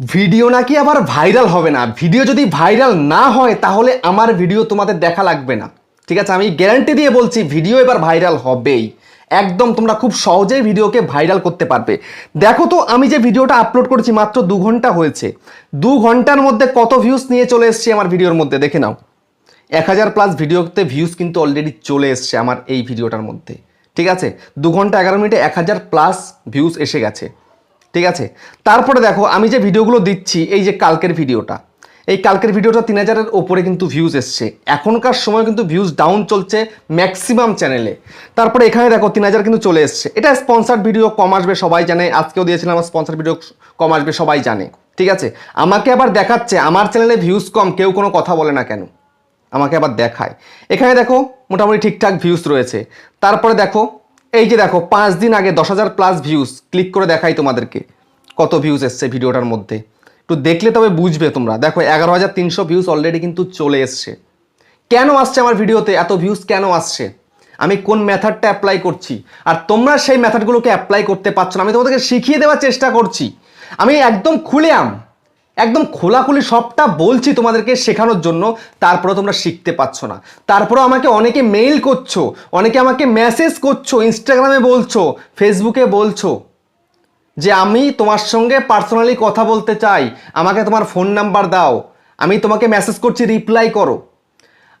Video নাকি আবার viral হবে না। ভিডিও যদি ভাইরাল না হয়, তাহলে আমার ভিডিও তোমাদের দেখা লাগবে না। ঠিক আছে, আমি গ্যারান্টি দিয়ে বলছি, ভিডিও এবার ভাইরাল হবেই। একদম তোমরা খুব সহজেই ভিডিওকে ভাইরাল করতে পারবে। দেখো তো, আমি যে ভিডিওটা আপলোড করেছি মাত্র দু ঘণ্টা হয়েছে। দু ঘণ্টার মধ্যে কত ভিউজ নিয়ে চলে এসেছি আমার ভিডিওর মধ্যে, দেখে নাও। এক হাজার প্লাস ভিডিওতে ভিউজ কিন্তু অলরেডি চলে এসছে আমার এই ভিডিওটার মধ্যে। ঠিক আছে, দু ঘণ্টা এগারো মিনিটে এক হাজার প্লাস ভিউজ এসে গেছে। ঠিক আছে? তারপরে দেখো, আমি যে ভিডিওগুলো দিচ্ছি, এই যে কালকের ভিডিওটা, এই কালকের ভিডিওটা তিন হাজারের ওপরে কিন্তু ভিউজ এসছে। এখনকার সময় কিন্তু ভিউজ ডাউন চলছে ম্যাক্সিমাম চ্যানেলে তারপরে এখানে দেখো, তিন হাজার কিন্তু চলে এসছে। এটা স্পন্সার্ড ভিডিও কম আসবে, সবাই জানে। আজকেও দিয়েছিলাম আমার স্পন্সার ভিডিও কম আসবে, সবাই জানে। ঠিক আছে? আমাকে আবার দেখাচ্ছে, আমার চ্যানেলে ভিউজ কম, কেউ কোনো কথা বলে না কেন? আমাকে আবার দেখায়। এখানে দেখো, মোটামুটি ঠিকঠাক ভিউজ রয়েছে। তারপরে দেখো এই যে দেখো, পাঁচ দিন আগে দশ হাজার প্লাস ভিউজ ক্লিক করে দেখাই তোমাদেরকে কত ভিউজ এসছে ভিডিওটার মধ্যে। একটু দেখলে তবে বুঝবে তোমরা। দেখো, এগারো হাজার তিনশো ভিউজ অলরেডি কিন্তু চলে এসছে। কেন আসছে আমার ভিডিওতে? এত ভিউজ কেন আসছে? আমি কোন মেথডটা অ্যাপ্লাই করছি? আর তোমরা সেই মেথডগুলোকে অ্যাপ্লাই করতে পারছ না। আমি তোমাদেরকে শিখিয়ে দেওয়ার চেষ্টা করছি। আমি একদম খুলে আম। একদম খোলাখুলি সবটা বলছি তোমাদেরকে শেখানোর জন্য তারপরে তোমরা শিখতে পারছ না। তারপরে আমাকে অনেকে মেইল করছ, অনেকে আমাকে মেসেজ করছ ইনস্টাগ্রামে বলছো ফেসবুকে বলছো, যে আমি তোমার সঙ্গে পার্সোনালি কথা বলতে চাই, আমাকে তোমার ফোন নাম্বার দাও, আমি তোমাকে মেসেজ করছি রিপ্লাই করো।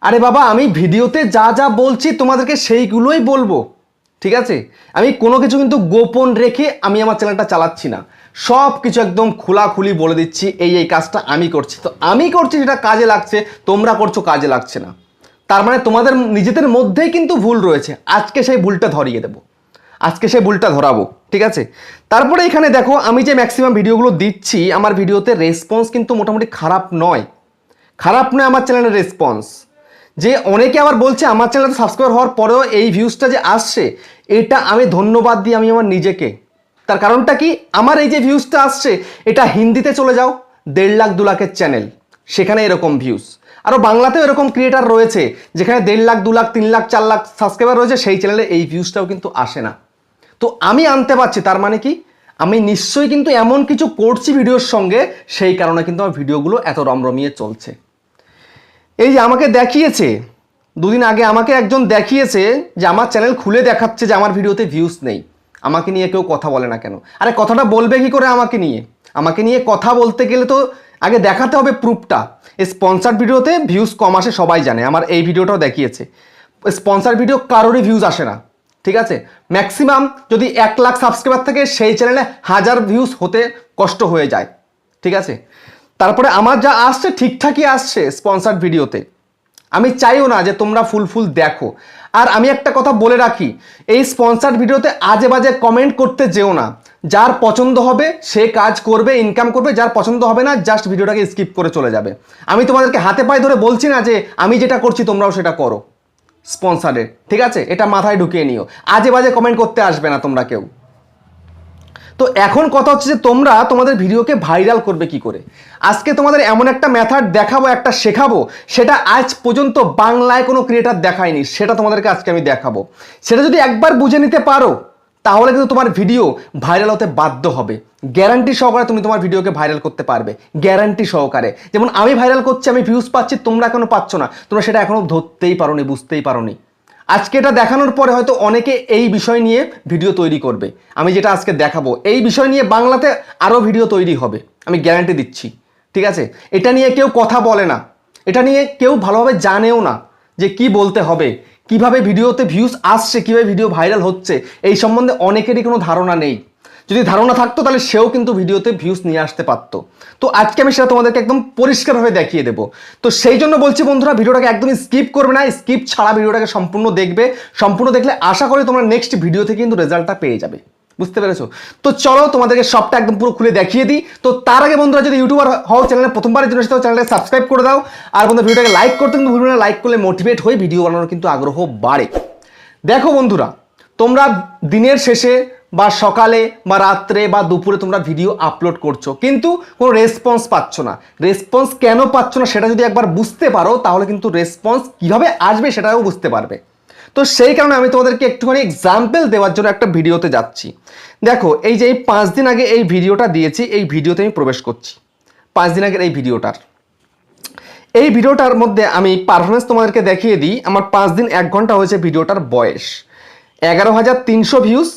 আরে বাবা, আমি ভিডিওতে যা যা বলছি তোমাদেরকে সেইগুলোই বলব। ঠিক আছে? আমি কোনো কিছু কিন্তু গোপন রেখে আমি আমার চ্যানেলটা চালাচ্ছি না। সব কিছু একদম খোলাখুলি বলে দিচ্ছি, এই এই কাজটা আমি করছি। তো আমি করছি যেটা কাজে লাগছে, তোমরা করছ কাজে লাগছে না। তার মানে তোমাদের নিজেদের মধ্যেই কিন্তু ভুল রয়েছে। আজকে সেই ভুলটা ধরিয়ে দেবো। আজকে সেই ভুলটা ধরাবো, ঠিক আছে? তারপরে এখানে দেখো, আমি যে ম্যাক্সিমাম ভিডিওগুলো দিচ্ছি, আমার ভিডিওতে রেসপন্স কিন্তু মোটামুটি খারাপ নয়। খারাপ নয় আমার চ্যানেলের রেসপন্স যে অনেকে আবার বলছে আমার চ্যানেলে সাবস্ক্রাইব হওয়ার পরেও এই ভিউজটা যে আসছে, এটা আমি ধন্যবাদ দিই আমি আমার নিজেকে। তার কারণটা কি? আমার এই যে ভিউজটা আসছে, এটা হিন্দিতে চলে যাও, দেড় লাখ দু লাখের চ্যানেল সেখানে এরকম ভিউজ আরও বাংলাতেও এরকম ক্রিয়েটার রয়েছে, যেখানে দেড় লাখ, দু লাখ, তিন লাখ, চার লাখ সাবস্ক্রাইবার রয়েছে, সেই চ্যানেলে এই ভিউজটাও কিন্তু আসে না। তো আমি আনতে পারছি, তার মানে কি? আমি নিশ্চয়ই কিন্তু এমন কিছু করছি ভিডিওর সঙ্গে, সেই কারণে কিন্তু আমার ভিডিওগুলো এত রমরমিয়ে চলছে। এই যে আমাকে দেখিয়েছে, দুদিন আগে আমাকে একজন দেখিয়েছে যে আমার চ্যানেল খুলে দেখাচ্ছে যে আমার ভিডিওতে ভিউজ নেই। আমাকে নিয়ে কেউ কথা বলে না কেন? আরে কথাটা বলবে কি করে আমাকে নিয়ে? আমাকে নিয়ে কথা বলতে গেলে তো আগে দেখাতে হবে প্রুফটা স্পন্সার ভিডিওতে ভিউজ কম আসে, সবাই জানে। আমার এই ভিডিওটাও দেখিয়েছে। স্পন্সার ভিডিও কারোরই ভিউজ আসে না। ঠিক আছে? ম্যাক্সিমাম যদি এক লাখ সাবস্ক্রাইবার থাকে, সেই চ্যানেলে হাজার ভিউজ হতে কষ্ট হয়ে যায়। ঠিক আছে? তারপরে আমার যা আসছে, ঠিকঠাকই আসছে স্পন্সার ভিডিওতে আমি চাইও না যে তোমরা ফুল ফুল দেখো। আর আমি একটা কথা বলে রাখি, এই স্পন্সার ভিডিওতে আজে বাজে কমেন্ট করতে যেও না। যার পছন্দ হবে, সে কাজ করবে ইনকাম করবে, যার পছন্দ হবে না জাস্ট ভিডিওটাকে স্কিপ করে চলে যাবে। আমি তোমাদেরকে হাতে পায়ে ধরে বলছি না যে, আমি যেটা করছি, তোমরাও সেটা করো। স্পন্সারে ঠিক আছে? এটা মাথায় ঢুকিয়ে নিও। আজে বাজে কমেন্ট করতে আসবে না তোমরা কেউ। তো এখন কথা হচ্ছে যে তোমরা তোমাদের ভিডিওকে ভাইরাল করবে কি করে? আজকে তোমাদের এমন একটা মেথড দেখাবো, একটা শেখাবো, সেটা আজ পর্যন্ত বাংলায় কোনো ক্রিয়েটার দেখায়নি, সেটা তোমাদেরকে আজকে আমি দেখাবো। সেটা যদি একবার বুঝে নিতে পারো, তাহলে কিন্তু তোমার ভিডিও ভাইরাল হতে বাধ্য হবে। গ্যারান্টি সহকারে তুমি তোমার ভিডিওকে ভাইরাল করতে পারবে। গ্যারান্টি সহকারে। যেমন আমি ভাইরাল করছি, আমি ভিউজ পাচ্ছি, তোমরা এখনও পাচ্ছ না। তোমরা সেটা এখনও ধরতেই পারোনি, বুঝতেই পারোনি। আজকে এটা দেখানোর পরে হয়তো অনেকে এই বিষয় নিয়ে ভিডিও তৈরি করবে। আমি যেটা আজকে দেখাবো, এই বিষয় নিয়ে বাংলাতে আরও ভিডিও তৈরি হবে, আমি গ্যারান্টি দিচ্ছি, ঠিক আছে? এটা নিয়ে কেউ কথা বলে না, এটা নিয়ে কেউ ভালোভাবে জানেও না যে কি বলতে হবে, কীভাবে ভিডিওতে ভিউজ আসছে, কীভাবে ভিডিও ভাইরাল হচ্ছে, এই সম্বন্ধে অনেকেরই কোনো ধারণা নেই। যদি ধারণা থাকতো, তাহলে সেও কিন্তু ভিডিওতে ভিউস নিয়ে আসতে পারতো। তো আজকে আমি সেটা তোমাদেরকে একদম পরিষ্কারভাবে দেখিয়ে দেবো। তো সেই জন্য বলছি বন্ধুরা, ভিডিওটাকে একদমই স্কিপ করবে না স্কিপ ছাড়া ভিডিওটাকে সম্পূর্ণ দেখবে। সম্পূর্ণ দেখলে আশা করি তোমরা নেক্সট ভিডিওতে কিন্তু রেজাল্টটা পেয়ে যাবে। বুঝতে পেরেছ? তো চলো তোমাদেরকে সবটা একদম পুরো খুলে দেখিয়ে দিই। তো তার আগে বন্ধুরা, যদি ইউটিউবার হও চ্যানেলে প্রথমবারের জন্য সেটাও চ্যানেলটাকে সাবস্ক্রাইব করে দাও। আর বন্ধু ভিডিওটাকে লাইক করতে কিন্তু ভিডিওটা লাইক করলে মোটিভেট হয়ে ভিডিও বানানোর কিন্তু আগ্রহ বাড়ে। দেখো বন্ধুরা, তোমরা দিনের শেষে বা সকালে বা রাত্রে বা দুপুরে তোমরা ভিডিও আপলোড করছ, কিন্তু কোনো রেসপন্স পাচ্ছ না। রেসপন্স কেন পাচ্ছ না সেটা যদি একবার বুঝতে পারো, তাহলে কিন্তু রেসপন্স কীভাবে আসবে সেটাও বুঝতে পারবে। তো সেই কারণে আমি তোমাদেরকে একটুখানি এক্সাম্পল দেওয়ার জন্য একটা ভিডিওতে যাচ্ছি। দেখো, এই যে এই পাঁচ দিন আগে এই ভিডিওটা দিয়েছি, এই ভিডিওতে আমি প্রবেশ করছি। পাঁচ দিন আগের এই ভিডিওটার এই ভিডিওটার মধ্যে আমি পারফরমেন্স তোমাদেরকে দেখিয়ে দিই। আমার পাঁচ দিন এক ঘণ্টা হয়েছে ভিডিওটার বয়স। এগারো হাজার তিনশো views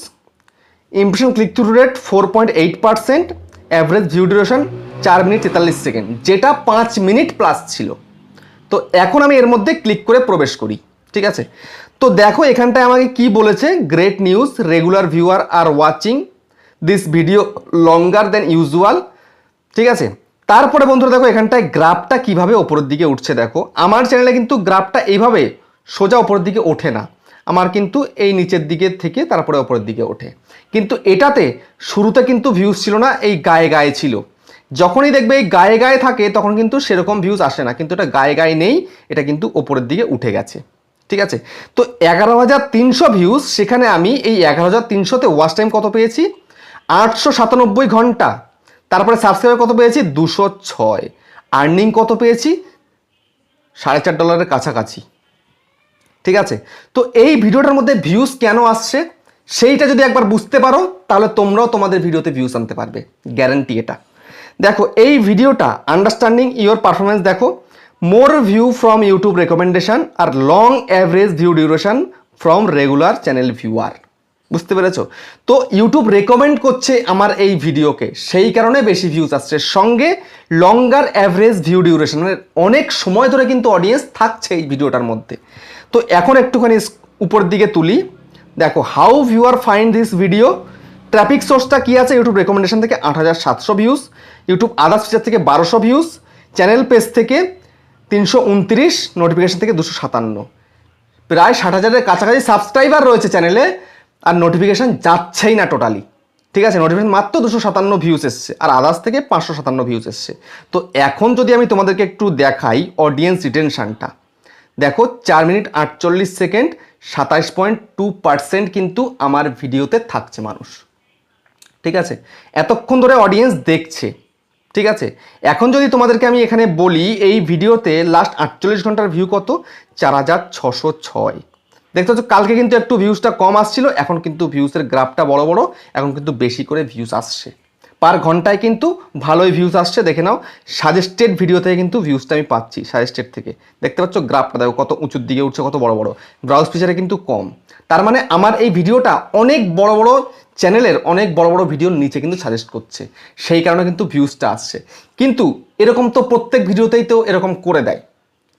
impression click through rate four point eight percent average view duration চার মিনিট তেতাল্লিশ সেকেন্ড, যেটা পাঁচ মিনিট প্লাস ছিল। তো এখন আমি এর মধ্যে ক্লিক করে প্রবেশ করি, ঠিক আছে? তো দেখো এখানটায় আমাকে কি বলেছে? Great news regular viewer are watching this video longer than usual ঠিক আছে? তারপরে বন্ধুরা দেখো এখানটায় গ্রাফটা কীভাবে ওপরের দিকে উঠছে দেখো। আমার চ্যানেলে কিন্তু গ্রাফটা এইভাবে সোজা ওপরের দিকে ওঠে না। আমার কিন্তু এই নিচের দিকে থেকে তারপরে ওপরের দিকে ওঠে। কিন্তু এটাতে শুরুতে কিন্তু ভিউজ ছিল না, এই গায়ে গায়ে ছিল। যখনই দেখবে এই গায়ে গায়ে থাকে, তখন কিন্তু সেরকম ভিউজ আসে না। কিন্তু এটা গায়ে গায়ে নেই, এটা কিন্তু ওপরের দিকে উঠে গেছে। ঠিক আছে? তো এগারো হাজার তিনশো ভিউজ সেখানে আমি এই এগারো হাজার তিনশোতে ওয়াচ টাইম কত পেয়েছি? আটশো সাতানব্বই ঘণ্টা। তারপরে সাবস্ক্রাইবার কত পেয়েছি? দুশো ছয়। আর্নিং কত পেয়েছি? সাড়ে চার ডলারের কাছাকাছি। ঠিক আছে? তো এই ভিডিওটার মধ্যে ভিউজ কেন আসছে? সেইটা যদি একবার বুঝতে পারো, তাহলে তোমরাও তোমাদের ভিডিওতে ভিউজ আনতে পারবে। গ্যারান্টি এটা। দেখো, এই ভিডিওটা আন্ডারস্ট্যান্ডিং ইওর পারফরমেন্স দেখো। More view from YouTube recommendation R long average view duration from regular channel viewer বুঝতে পেরেছ? তো ইউটিউব রেকমেন্ড করছে আমার এই ভিডিওকে। সেই কারণে বেশি ভিউজ আসছে। সঙ্গে লঙ্গার অ্যাভারেজ ভিউ ডিউরেশন মানে অনেক সময় ধরে কিন্তু অডিয়েন্স থাকছে এই ভিডিওটার মধ্যে। তো এখন একটুখানি উপর দিকে তুলি। দেখো how viewer find this video traffic সোর্সটা কী আছে? ইউটিউব রেকমেন্ডেশন থেকে আট হাজার সাতশো ভিউজ ইউটিউব আদার্স ফিচার থেকে বারোশো ভিউজ চ্যানেল পেজ থেকে তিনশো উনত্রিশ। নোটিফিকেশান থেকে দুশো সাতান্ন। প্রায় ষাট হাজারের কাছাকাছি সাবস্ক্রাইবার রয়েছে চ্যানেলে আর নোটিফিকেশান যাচ্ছেই না টোটালি ঠিক আছে? নোটিফিকেশন মাত্র দুশো সাতান্ন ভিউজ এসছে, আর আদার্স থেকে পাঁচশো সাতান্ন ভিউজ এসছে। তো এখন যদি আমি তোমাদেরকে একটু দেখাই অডিয়েন্স রিটেনশানটা দেখো, চার মিনিট আটচল্লিশ সেকেন্ড সাতাশ পয়েন্ট টু পার্সেন্ট কিন্তু আমার ভিডিওতে থাকছে মানুষ। ঠিক আছে? এতক্ষণ ধরে অডিয়েন্স দেখছে। ঠিক আছে? এখন যদি তোমাদেরকে আমি এখানে বলি, এই ভিডিওতে লাস্ট আটচল্লিশ ঘণ্টার ভিউ কত? চার হাজার ছশো ছয়। দেখতে পাচ্ছ, কালকে কিন্তু একটু ভিউজটা কম আসছিল, এখন কিন্তু ভিউজের গ্রাফটা বড় বড়, এখন কিন্তু বেশি করে ভিউজ আসছে। পার ঘন্টায় কিন্তু ভালোই ভিউজ আসছে, দেখে নাও সাজেস্টেড ভিডিও থেকে কিন্তু ভিউজটা আমি পাচ্ছি সাজেস্টেড থেকে। দেখতে পাচ্ছ গ্রাফটা দেখো, কত উঁচুর দিকে উঠছে, কত বড় বড়। ব্রাউজ ফিচারে কিন্তু কম। তার মানে আমার এই ভিডিওটা অনেক বড় বড় চ্যানেলের অনেক বড় বড় ভিডিওর নিচে কিন্তু সাজেস্ট করছে। সেই কারণে কিন্তু ভিউজটা আসছে। কিন্তু এরকম তো প্রত্যেক ভিডিওতেই তো এরকম করে দেয়।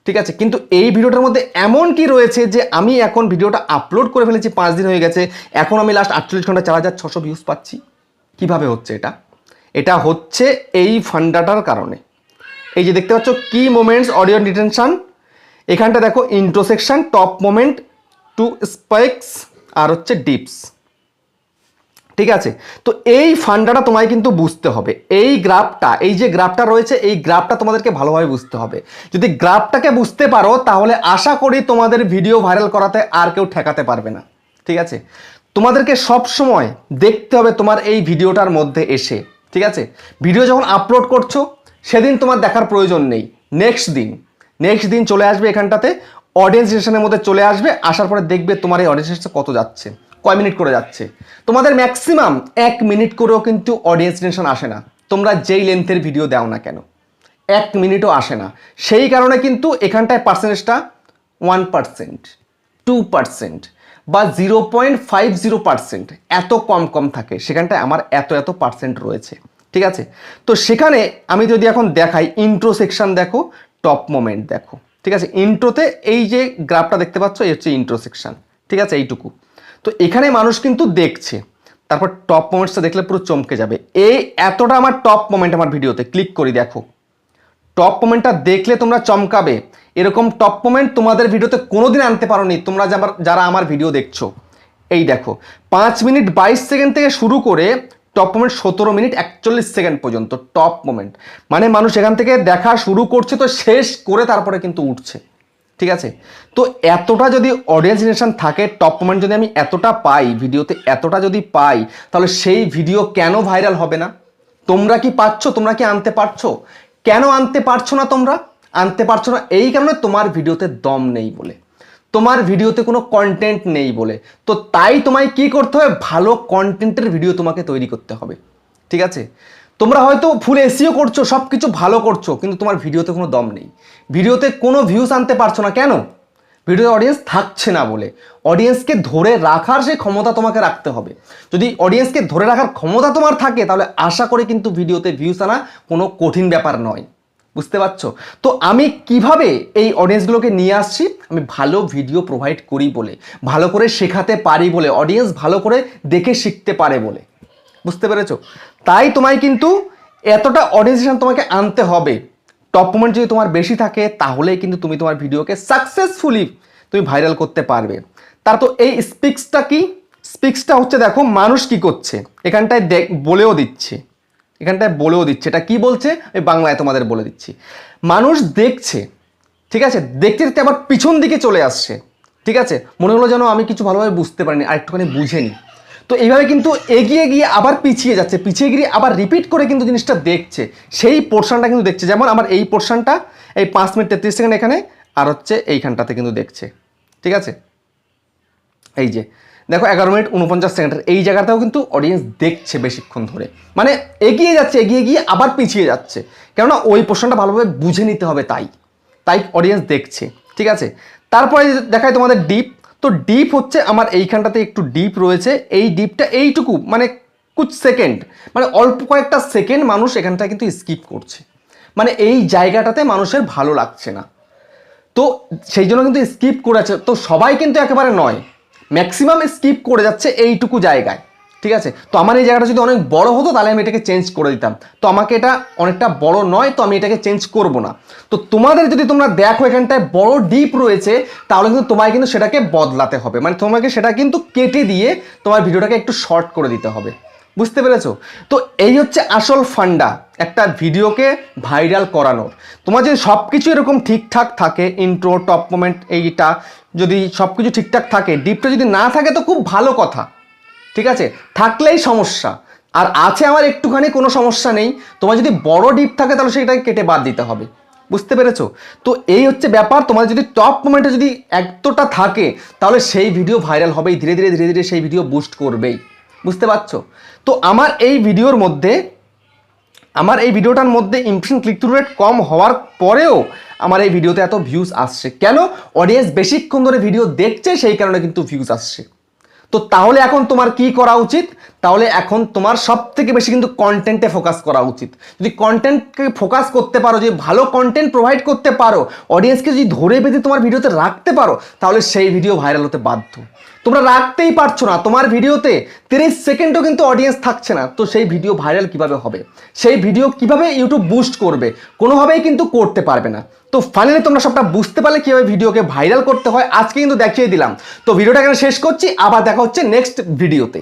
ঠিক আছে, কিন্তু এই ভিডিওটার মধ্যে এমন কি রয়েছে যে আমি এখন ভিডিওটা আপলোড করে ফেলেছি, পাঁচ দিন হয়ে গেছে, এখন আমি লাস্ট আটচল্লিশ ঘণ্টা চার হাজার ছশো ভিউজ পাচ্ছি। কীভাবে হচ্ছে এটা? এটা হচ্ছে এই ফান্ডাটার কারণে। এই যে দেখতে পাচ্ছ কি মোমেন্টস অডিও ডিটেনশান এখানটা দেখো intro section top moment to spikes আর হচ্ছে ডিপস ঠিক আছে? তো এই ফান্ডাটা তোমায় কিন্তু বুঝতে হবে। এই গ্রাফটা, এই যে গ্রাফটা রয়েছে, এই গ্রাফটা তোমাদেরকে ভালোভাবে বুঝতে হবে। যদি গ্রাফটাকে বুঝতে পারো, তাহলে আশা করি তোমাদের ভিডিও ভাইরাল করাতে আর কেউ ঠেকাতে পারবে না। ঠিক আছে? তোমাদেরকে সব সময় দেখতে হবে তোমার এই ভিডিওটার মধ্যে এসে। ঠিক আছে? ভিডিও যখন আপলোড করছ, সেদিন তোমার দেখার প্রয়োজন নেই। নেক্সট দিন নেক্সট দিন চলে আসবে এখানটাতে। অডিয়েন্স স্টেশনের মধ্যে চলে আসবে। আসার পরে দেখবে তোমার এই অডিয়েন্স কত যাচ্ছে। কয় মিনিট করে যাচ্ছে? তোমাদের ম্যাক্সিমাম এক মিনিট করেও কিন্তু অডিয়েন্স টেনশন আসে না। তোমরা যেই লেন্থের ভিডিও দাও না কেন? এক মিনিটও আসে না। সেই কারণে কিন্তু এখানটায় পার্সেন্টেজটা ওয়ান পার্সেন্ট টু পার্সেন্ট বা zero point five zero percent এত কম কম থাকে। সেখানটায় আমার এত এত পার্সেন্ট রয়েছে। ঠিক আছে? তো সেখানে আমি যদি এখন দেখাই ইন্ট্রো সেকশন দেখো টপ মোমেন্ট দেখো। ঠিক আছে? ইন্ট্রোতে এই যে গ্রাফটা দেখতে পাচ্ছ, এই হচ্ছে ইন্ট্রো সেকশন ঠিক আছে? এইটুকু। তো এখানে মানুষ কিন্তু দেখছে। তারপর টপ মোমেন্টসটা দেখলে পুরো চমকে যাবে। এই এতটা আমার টপ মোমেন্ট আমার ভিডিওতে ক্লিক করি, দেখো। টপ মোমেন্টটা দেখলে তোমরা চমকাবে। এরকম টপ মোমেন্ট তোমাদের ভিডিওতে কোনোদিন আনতে পারোনি, তোমরা যারা আমার ভিডিও দেখছ। এই দেখো, পাঁচ মিনিট বাইশ সেকেন্ড থেকে শুরু করে টপ মোমেন্ট সতেরো মিনিট একচল্লিশ সেকেন্ড পর্যন্ত টপ মোমেন্ট মানে মানুষ এখান থেকে দেখা শুরু করছে, তো শেষ করে তারপরে কিন্তু উঠছে। ঠিক আছে? তো এতটা যদি অডিয়েন্স জেনারেশন থাকে টপ কমেন্ট যদি আমি এতটা পাই, ভিডিওতে এতটা যদি পাই, তাহলে সেই ভিডিও কেন ভাইরাল হবে না? তোমরা কি পাচ্ছ তোমরা কি আনতে পারছ? কেন আনতে পারছ না তোমরা? আনতে পারছ না এই কারণে তোমার ভিডিওতে দম নেই বলে। তোমার ভিডিওতে কোনো কন্টেন্ট নেই বলে। তো তাই তোমায় কি করতে হবে? ভালো কন্টেন্টের ভিডিও তোমাকে তৈরি করতে হবে। ঠিক আছে? তোমরা হয়তো ফুল এসিও করছ সব কিছু ভালো করছ, কিন্তু তোমার ভিডিওতে কোনো দম নেই। ভিডিওতে কোনো ভিউস আনতে পারছ না, কেন? ভিডিওতে অডিয়েন্স থাকছে না বলে। অডিয়েন্সকে ধরে রাখার সেই ক্ষমতা তোমাকে রাখতে হবে। যদি অডিয়েন্সকে ধরে রাখার ক্ষমতা তোমার থাকে, তাহলে আশা করে কিন্তু ভিডিওতে ভিউজ আনা কোনো কঠিন ব্যাপার নয়। বুঝতে পারছ? তো আমি কীভাবে এই অডিয়েন্সগুলোকে নিয়ে আসছি? আমি ভালো ভিডিও প্রোভাইড করি বলে, ভালো করে শেখাতে পারি বলে অডিয়েন্স ভালো করে দেখে শিখতে পারে বলে। বুঝতে পেরেছ? তাই তোমায় কিন্তু এতটা অডিয়েন্সেশন তোমাকে আনতে হবে। টপ মোমেন্ট যদি তোমার বেশি থাকে, তাহলেই কিন্তু তুমি তোমার ভিডিওকে সাকসেসফুলি তুমি ভাইরাল করতে পারবে। তার তো এই স্পিক্সটা কি? স্পিক্সটা হচ্ছে দেখো, মানুষ কি করছে? এখানটায় বলেও দিচ্ছে। এখানটায় বলেও দিচ্ছে। এটা কি বলছে? আমি বাংলায় তোমাদের বলে দিচ্ছি। মানুষ দেখছে, ঠিক আছে? দেখতে দেখতে আবার পিছন দিকে চলে আসছে, ঠিক আছে? মনে হলো যেন আমি কিছু ভালোভাবে বুঝতে পারিনি, আর একটুখানি বুঝেনি তো এইভাবে কিন্তু এগিয়ে গিয়ে আবার পিছিয়ে যাচ্ছে, পিছিয়ে গিয়ে আবার রিপিট করে কিন্তু জিনিসটা দেখছে। সেই পোর্শনটা কিন্তু দেখছে। যেমন আমার এই পোর্শনটা এই পাঁচ মিনিট তেত্রিশ সেকেন্ড এখানে, আর হচ্ছে এইখানটাতে কিন্তু দেখছে। ঠিক আছে? এই যে, দেখো এগারো মিনিট উনপঞ্চাশ সেকেন্ডের, এই জায়গাটাও কিন্তু অডিয়েন্স দেখছে বেশিক্ষণ ধরে। মানে এগিয়ে যাচ্ছে, এগিয়ে গিয়ে আবার পিছিয়ে যাচ্ছে। কেননা ওই পোর্শনটা ভালোভাবে বুঝে নিতে হবে তাই। তাই অডিয়েন্স দেখছে। ঠিক আছে? তারপরে দেখায় তোমাদের ডিপ তো ডিপ হচ্ছে আমার এইখানটাতে একটু ডিপ রয়েছে। এই ডিপটা এইটুকু মানে কুছ সেকেন্ড মানে অল্প কয়েকটা সেকেন্ড মানুষ এখানটা কিন্তু স্কিপ করছে। মানে এই জায়গাটাতে মানুষের ভালো লাগছে না। তো সেই জন্য কিন্তু স্কিপ করেছে। তো সবাই কিন্তু একেবারে নয়। ম্যাক্সিমাম স্কিপ করে যাচ্ছে এইটুকু জায়গায়। ঠিক আছে? তো আমার এই জায়গাটা যদি অনেক বড় হতো, তাহলে আমি এটাকে চেঞ্জ করে দিতাম। তো আমাকে এটা অনেকটা বড় নয়, তো আমি এটাকে চেঞ্জ করব না। তো তোমাদের যদি তোমরা দেখো এখানটায় বড় ডিপ রয়েছে, তাহলে কিন্তু তোমায় কিন্তু সেটাকে বদলাতে হবে। মানে তোমাকে সেটা কিন্তু কেটে দিয়ে তোমার ভিডিওটাকে একটু শর্ট করে দিতে হবে। বুঝতে পেরেছ? তো এই হচ্ছে আসল ফান্ডা, একটা ভিডিওকে ভাইরাল করানোর। তোমার যদি সব কিছু এরকম ঠিকঠাক থাকে ইন্ট্রো টপ মোমেন্ট এইটা যদি সব কিছু ঠিকঠাক থাকে ডিপটা যদি না থাকে, তো খুব ভালো কথা। ঠিক আছে? থাকলেই সমস্যা। আর আছে আমার একটুখানি, কোনো সমস্যা নেই। তোমার যদি বড় ডিপ থাকে, তাহলে সেটাকে কেটে বাদ দিতে হবে। বুঝতে পেরেছ? তো এই হচ্ছে ব্যাপার। তোমার যদি টপ মোমেন্টে যদি এতটা থাকে, তাহলে সেই ভিডিও ভাইরাল হবেই। ধীরে ধীরে ধীরে ধীরে সেই ভিডিও বুস্ট করবেই। বুঝতে পারছ? তো আমার এই ভিডিওর মধ্যে, আমার এই ভিডিওটার মধ্যে ইমপ্রেশন ক্লিক থ্রু রেট কম হওয়ার পরেও আমার এই ভিডিওতে এত ভিউজ আসছে। কেন? অডিয়েন্স বেশিক্ষণ ধরে ভিডিও দেখছে, সেই কারণে কিন্তু ভিউজ আসছে। তো তাহলে এখন তোমার কি করা উচিত? তাহলে এখন তোমার সব থেকে বেশি কিন্তু কন্টেন্টে ফোকাস করা উচিত। যদি কন্টেন্টকে ফোকাস করতে পারো, যদি ভালো কন্টেন্ট প্রোভাইড করতে পারো অডিয়েন্সকে যদি ধরে বেঁধে তোমার ভিডিওতে রাখতে পারো, তাহলে সেই ভিডিও ভাইরাল হতে বাধ্য। তোমরা রাখতেই পারছ না। তোমার ভিডিওতে তিরিশ সেকেন্ডও কিন্তু অডিয়েন্স থাকছে না। তো সেই ভিডিও ভাইরাল কীভাবে হবে? সেই ভিডিও কীভাবে ইউটিউব বুস্ট করবে? কোনোভাবেই কিন্তু করতে পারবে না। তো ফাইনালি তোমরা সবটা বুঝতে পারলে কীভাবে ভিডিওকে ভাইরাল করতে হয়। আজকে কিন্তু দেখিয়ে দিলাম। তো ভিডিওটা এখানে শেষ করছি। আবার দেখা হচ্ছে নেক্সট ভিডিওতে